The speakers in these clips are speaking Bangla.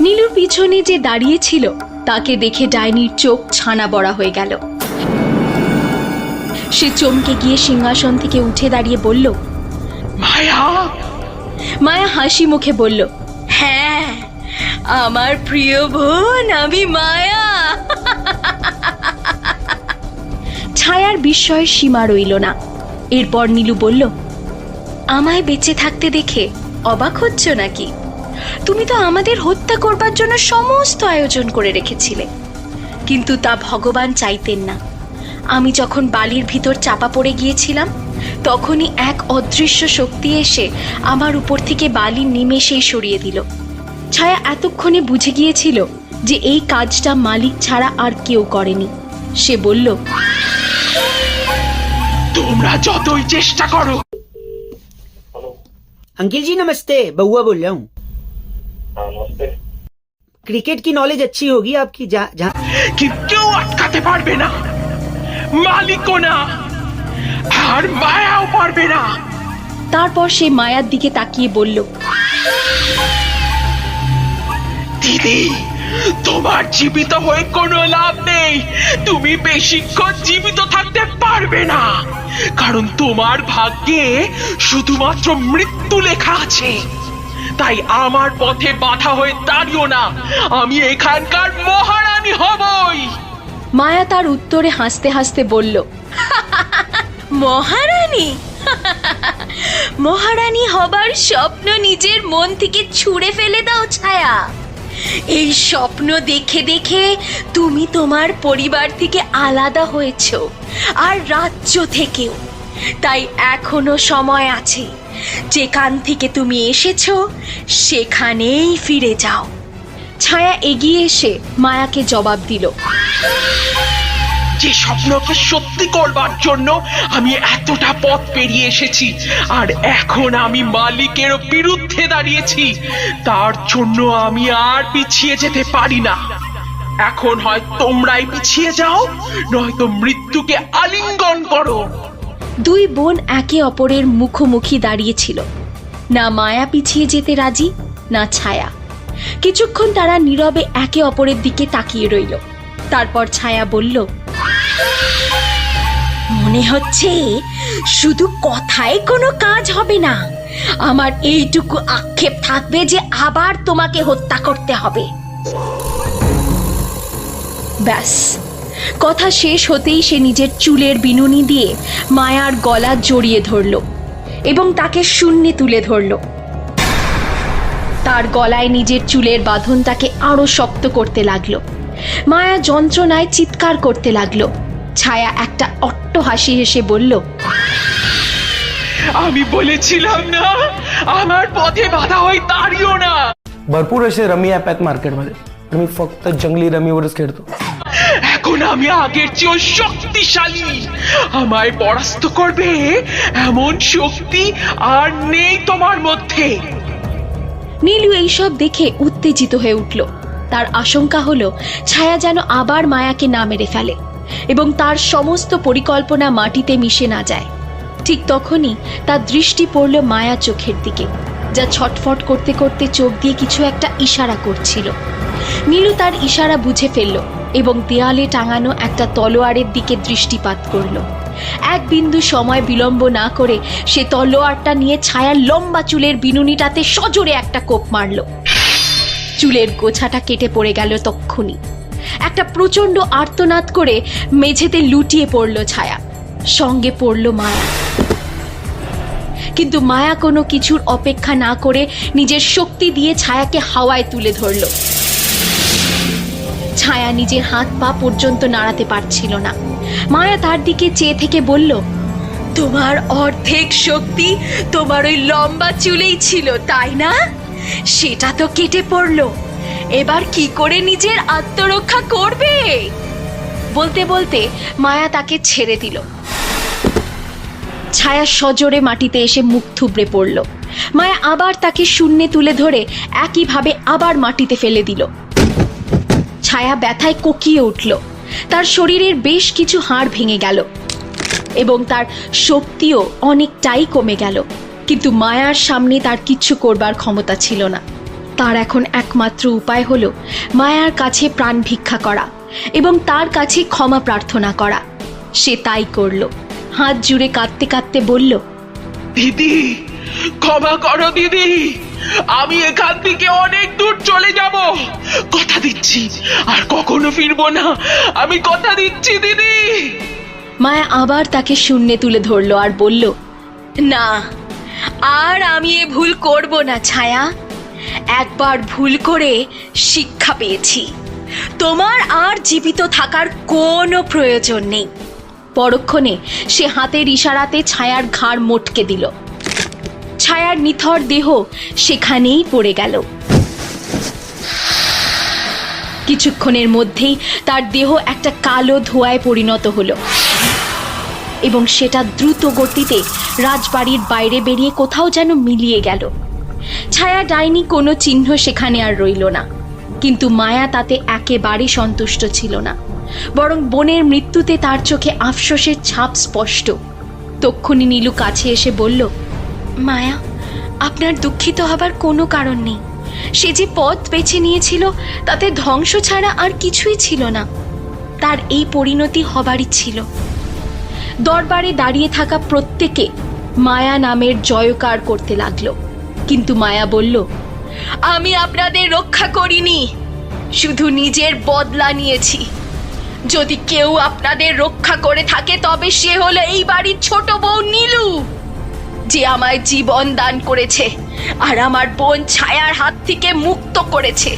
নীলুর পিছনে যে দাঁড়িয়েছিল তাকে দেখে ডাইনির চোখ ছানা বড়া হয়ে গেল। সে চমকে গিয়ে সিংহাসন থেকে উঠে দাঁড়িয়ে বলল মায়া! মায়া হাসি মুখে বলল হ্যাঁ আমার প্রিয় বোন আমি মায়া। ছায়ার বিস্ময়ের সীমা রইল না। এরপর নীলু বলল আমায় বেঁচে থাকতে দেখে অবাক হচ্ছ নাকি? তুমি তো আমাদের হত্যা করবার জন্য সমস্ত আয়োজন করে রেখেছিলে কিন্তু তা ভগবান চাইতেন না আমি যখন বালির ভিতর চাপা পড়ে গিয়েছিলাম তখনই এক অদৃশ্য শক্তি এসে আমার উপর থেকে বালি নিমেষেই সরিয়ে দিল ছায়া এতক্ষণে বুঝে গিয়েছিল যে এই কাজটা মালিক ছাড়া আর কেউ করেনি সে বলল তোমরা যতই চেষ্টা করো अंकिल जी नमस्ते बउआ बोल रहा हूँ हाँ नमस्ते क्रिकेट की नॉलेज अच्छी होगी आपकी जहाँ जहाँ কি কেউ আটকাতে পারবে না মালিকও না আর মায়াও পারবে না তারপর সে মায়ার দিকে তাকিয়ে বলল দিদি তোমার জীবিত হয়ে কোনো লাভ নেই তুমি বেশিক্ষণ জীবিত থাকতে পারবে না কারণ তোমার ভাগ্যে শুধুমাত্র মৃত্যু লেখা আছে তাই আমার পথে বাধা হয়ে দাঁড়িও না। আমি এখানকার মহারানী হবই। মায়া তার উত্তরে হাসতে হাসতে বলল, মহারানী মহারানী হবার স্বপ্ন নিজের মন থেকে ছুঁড়ে ফেলে দাও ছায়া। এই স্বপ্ন দেখে দেখে তুমি তোমার পরিবার থেকে আলাদা হয়েছ, আর রাজ্য থেকেও। তাই এখনও সময় আছে। যেখান থেকে তুমি এসেছ, সেখানেই ফিরে যাও। ছায়া এগিয়ে এসে মায়াকে জবাব দিল। যে স্বপ্নকে সত্যি করবার জন্য আমি এতটা পথ পেরিয়ে এসেছি, আর এখন আমি মালিকের বিরুদ্ধে দাঁড়িয়েছি। তার জন্য আমি আর পিছিয়ে যেতে পারি না। এখন হয় তোমরাই পিছিয়ে যাও, নয়তো মৃত্যুকে আলিঙ্গন করো। দুই বোন একে অপরের মুখোমুখি দাঁড়িয়েছিল। না মায়া পিছিয়ে যেতে রাজি, না ছায়া। কিছুক্ষণ তারা নীরবে একে অপরের দিকে তাকিয়ে রইল। তারপর ছায়া বলল, মনে হচ্ছে শুধু কথায় কোনো কাজ হবে না। আমার এইটুকু আক্ষেপ থাকবে যে আবার তোমাকে হত্যা করতে হবে। ব্যাস। কথা শেষ হতেই সে নিজের চুলের বিনুনি দিয়ে মায়ার গলা জড়িয়ে ধরল এবং তাকে শূন্যে তুলে ধরল তার গলায় নিজের চুলের বাঁধনটাকে আরো শক্ত করতে লাগলো মায়া যন্ত্রণায় চিৎকার করতে লাগলো ছায়া একটা অট্ট হাসি হেসে বলল আমি বলেছিলাম না আমার পথে বাধা হয়ে দাঁড়িও না भरपूर असे रमी ॲप आहेत मार्केटमध्ये पण मी फक्त जंगली रमीवरच खेळतो এখন আমি আগের চেয়েও শক্তিশালী। আমায় পরাস্ত করবে এমন শক্তি আর নেই তোমার মধ্যে। নীলু এইসব দেখে উত্তেজিত হয়ে উঠল। তার আশঙ্কা হলো, ছায়া যেন আবার মায়াকে না মেরে ফেলে এবং তার সমস্ত পরিকল্পনা মাটিতে মিশে না যায়। ঠিক তখনই তার দৃষ্টি পড়ল মায়া চোখের দিকে, যা ছটফট করতে করতে চোখ দিয়ে কিছু একটা ইশারা করছিল। নীলু তার ইশারা বুঝে ফেলল এবং দেয়ালে টাঙানো একটা তলোয়ারের দিকে দৃষ্টিপাত করল। এক বিন্দু সময় বিলম্ব না করে সে তলোয়ারটা নিয়ে ছায়ার লম্বা চুলের বিনুনিটাতে সজোরে একটা কোপ মারল। চুলের গোছাটা কেটে পড়ে গেল তক্ষুনি। একটা প্রচণ্ড আর্তনাদ করে মেঝেতে লুটিয়ে পড়ল ছায়া। সঙ্গে পড়ল মায়া। কিন্তু মায়া কোনো কিছুর অপেক্ষা না করে নিজের শক্তি দিয়ে ছায়াকে হাওয়ায় তুলে ধরল। ছায়া নিজের হাত পা পর্যন্ত নাড়াতে পারছিল না। মায়া তার দিকে চেয়ে থেকে বলল, তোমার অর্ধেক শক্তি তোমার ওই লম্বা চুলেই ছিল, তাই না? সেটা তো কেটে পড়ল। এবার কি করে নিজের আত্মরক্ষা করবে? বলতে বলতে মায়া তাকে ছেড়ে দিল। ছায়া সজোরে মাটিতে এসে মুখ থুবড়ে পড়ল। মায়া আবার তাকে শূন্যে তুলে ধরে একইভাবে আবার মাটিতে ফেলে দিল। ছায়া ব্যথায় কোকিয়ে উঠল। তার শরীরের বেশ কিছু হাড় ভেঙে গেল এবং তার শক্তিও অনেকটাই কমে গেল। কিন্তু মায়ার সামনে তার কিচ্ছু করবার ক্ষমতা ছিল না। তার এখন একমাত্র উপায় হলো মায়ার কাছে প্রাণ ভিক্ষা করা এবং তার কাছে ক্ষমা প্রার্থনা করা। সে তাই করল। হাত জুড়ে কাঁদতে কাঁদতে বলল, দিদি, ক্ষমা করো দিদি। আমি এখান থেকে অনেক দূর চলে যাব। কথা দিচ্ছি, আর কখনো ফিরবো না। আমি কথা দিচ্ছি, দিদি। মায়া আবার তাকে শূন্যে তুলে ধরলো আর বলল, না, আর আমি এ ভুল করব না, ছায়া। একবার ভুল করে শিক্ষা পেয়েছি। তোমার আর জীবিত থাকার কোনো প্রয়োজন নেই। পরক্ষণে সে হাতের ইশারাতে ছায়ার ঘাড় মোটকে দিল। ছায়ার নিথর দেহ সেখানেই পড়ে গেল। কিছুক্ষণের মধ্যেই তার দেহ একটা কালো ধোঁয়ায় পরিণত হলো এবং সেটা দ্রুত গতিতে রাজবাড়ির বাইরে বেরিয়ে কোথাও যেন মিলিয়ে গেল। ছায়া ডাইনি কোনো চিহ্ন সেখানে আর রইল না, কিন্তু মায়া তাতে একেবারে সন্তুষ্ট ছিল না, বরং বোনের মৃত্যুতে তার চোখে আফসোসের ছাপ স্পষ্ট। তক্ষুনি নীলু কাছে এসে বলল মায়া, আপনার দুঃখিত হবার কোনো কারণ নেই। সে যে পথ বেছে নিয়েছিল, তাতে ধ্বংস ছাড়া আর কিছুই ছিল না। তার এই পরিণতি হবারই ছিল। দরবারে দাঁড়িয়ে থাকা প্রত্যেকে মায়া নামের জয়কার করতে লাগল। কিন্তু মায়া বলল, আমি আপনাদের রক্ষা করিনি। শুধু নিজের বদলা নিয়েছি। যদি কেউ আপনাদের রক্ষা করে থাকে, তবে সে হলো এই বাড়ির ছোট বউ নীলু। যে আমায় জীবন দান করেছে আর আমার বোন ছায়ার হাত থেকে মুক্ত করেছে।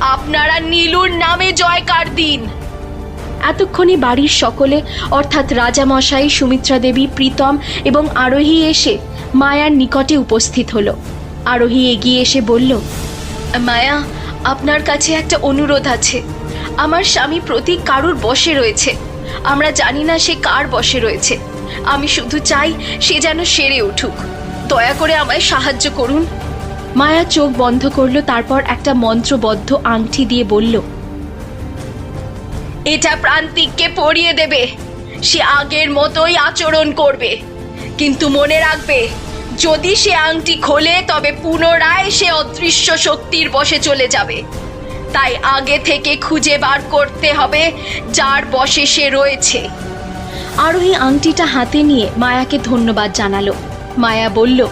আপনারা নীলুর নামে জয়কার দিন। এতক্ষণে বাড়ির সকলে, অর্থাৎ রাজামশাই, সুমিত্রা দেবী, প্রীতম এবং আরোহী এসে মায়ার নিকটে উপস্থিত হলো। আরোহী এগিয়ে এসে বলল, মায়া, আপনার কাছে একটা অনুরোধ আছে। আমার স্বামী প্রতীক কারুর বসে রয়েছে। আমরা জানি না সে কার বসে রয়েছে। আমি শুধু চাই সে যেন সেরে উঠুক। দয়া করে আমায় সাহায্য করুন। মায়া চোখ বন্ধ করল তারপর একটা মন্ত্রবদ্ধ আংটি দিয়ে বলল এটা প্রান্তিককে পরিয়ে দেবে। সে আগের মতোই আচরণ করবে। কিন্তু মনে রাখবে যদি সে আংটি খোলে তবে পুনরায় সে অদৃশ্য শক্তির বশে চলে যাবে। তাই আগে থেকে খুঁজে বার করতে হবে যার বশে সে রয়েছে। আরোহী আংটিটা হাতে নিয়ে মায়াকে ধন্যবাদ জানালো। মায়া বলল,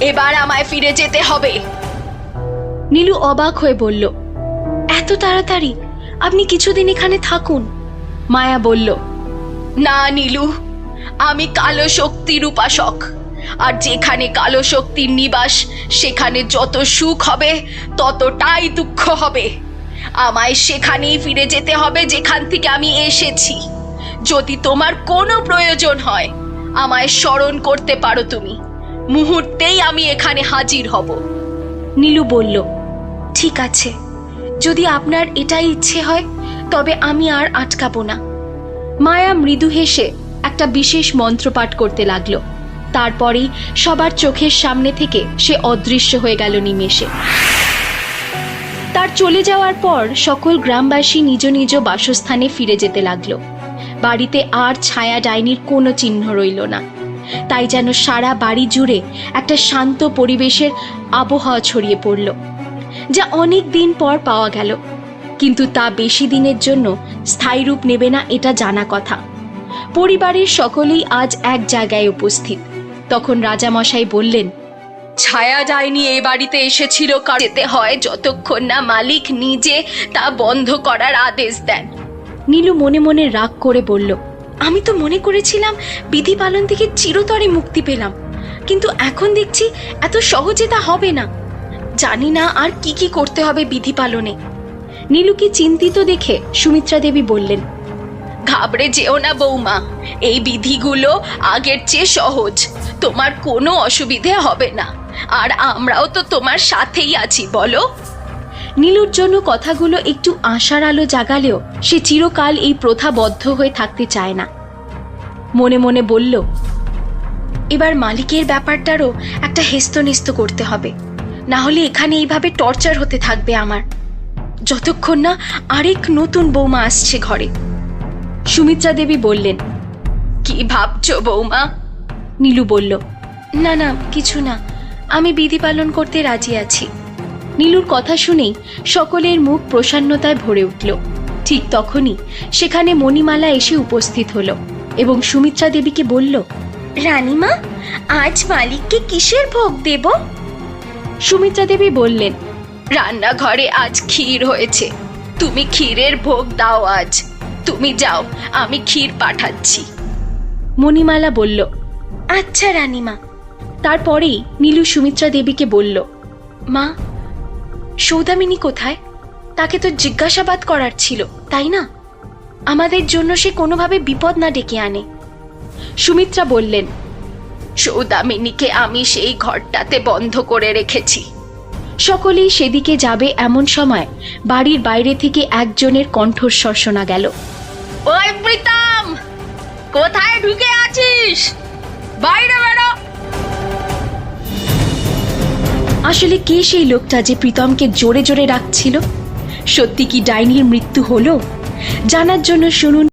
এবার আমায় ফিরে যেতে হবে। নীলু অবাক হয়ে বলল, এত তাড়াতাড়ি? আপনি কিছুদিন এখানে থাকুন। মায়া বলল, না নীলু, আমি কালো শক্তির উপাসক। আর যেখানে কালো শক্তির নিবাস, সেখানে যত সুখ হবে, ততটাই দুঃখ হবে। আমায় সেখানেই ফিরে যেতে হবে যেখান থেকে আমি এসেছি। যদি তোমার কোনো প্রয়োজন হয়, আমায় স্মরণ করতে পারো তুমি। মুহূর্তেই আমি এখানে হাজির হব। নীলু বলল, ঠিক আছে। যদি আপনার এটাই ইচ্ছে হয়, তবে আমি আর আটকাবো না। মায়া মৃদু হেসে একটা বিশেষ মন্ত্রপাঠ করতে লাগল। তারপরেই সবার চোখের সামনে থেকে সে অদৃশ্য হয়ে গেল নিমেষে। তার চলে যাওয়ার পর সকল গ্রামবাসী নিজ নিজ বাসস্থানে ফিরে যেতে লাগল। বাড়িতে আর ছায়া ডাইনির কোনো চিহ্ন রইল না। তাই যেন সারা বাড়ি জুড়ে একটা শান্ত পরিবেশের আবহাওয়া ছড়িয়ে পড়ল, যা অনেক দিন পর পাওয়া গেল। কিন্তু তা বেশি দিনের জন্য স্থায়ী রূপ নেবে না এটা জানা কথা। পরিবারের সকলেই আজ এক জায়গায় উপস্থিত। তখন রাজামশাই বললেন, ছায়া যায়নি এই বাড়িতে এসেছিল যেতে হয় যতক্ষণ না মালিক নিজে তা বন্ধ করার আদেশ দেন। নীলু মনে মনে রাগ করে বলল, আমি তো মনে করেছিলাম বিধি পালন থেকে চিরতরে মুক্তি পেলাম, কিন্তু এখন দেখছি এত সহজে তা হবে না। জানি না আর কি কি করতে হবে বিধি পালনে। নীলুকে চিন্তিত দেখে সুমিত্রা দেবী বললেন, ঘাবড়ে যেও না বৌমা, এই বিধিগুলো আগের চেয়ে সহজ, তোমার কোনো অসুবিধে হবে না। আর আমরাও তো তোমার সাথেই আছি, বলো? নীলুর জন্য কথাগুলো একটু আশার আলো জাগালেও সে চিরকাল এই প্রথা বদ্ধ হয়ে থাকতে চায় না। মনে মনে বলল, এবার মালিকের ব্যাপারটারও একটা হেস্তনেস্ত করতে হবে। না হলে এখানে এইভাবে টর্চার হতে থাকবে আমার। যতক্ষণ না আরেক নতুন বৌমা আসছে ঘরে। সুমিত্রা দেবী বললেন, কি ভাবছ বৌমা? নীলু বলল, না না, কিছু না। আমি বিধি পালন করতে রাজি আছি। নীলুর কথা শুনেই সকলের মুখ প্রসন্নতায় ভরে উঠল। ঠিক তখনই সেখানে মণিমালা এসে উপস্থিত হলো এবং সুমিত্রা দেবীকে বলল রানীমা আজ মালিককে কিসের ভোগ দেব? সুমিত্রা দেবী বললেন রান্নাঘরে আজ ক্ষীর হয়েছে। তুমি ক্ষীরের ভোগ দাও আজ। তুমি যাও আমি ক্ষীর পাঠাচ্ছি। মণিমালা বলল আচ্ছা রানীমা। তারপরেই নীলু সুমিত্রা দেবীকে বলল মা সৌদামিনী কোথায়? তাকে তো জিজ্ঞাসাবাদ করার ছিল, তাই না? আমাদের জন্য সে কোনোভাবে বিপদ না ডেকে আনে। সুমিত্রা বললেন, সৌদামিনীকে আমি সেই ঘরটাতে বন্ধ করে রেখেছি। সকলেই সেদিকে যাবে এমন সময় বাড়ির বাইরে থেকে একজনের কণ্ঠস্বর শোনা গেল। কোথায় ঢুকে আছিস? বাইরে আসলে কে সেই লোকটা যে প্রীতমকে জোরে জোরে রাখছিল? সত্যি কি ডাইনির মৃত্যু হলো? জানার জন্য শুনুন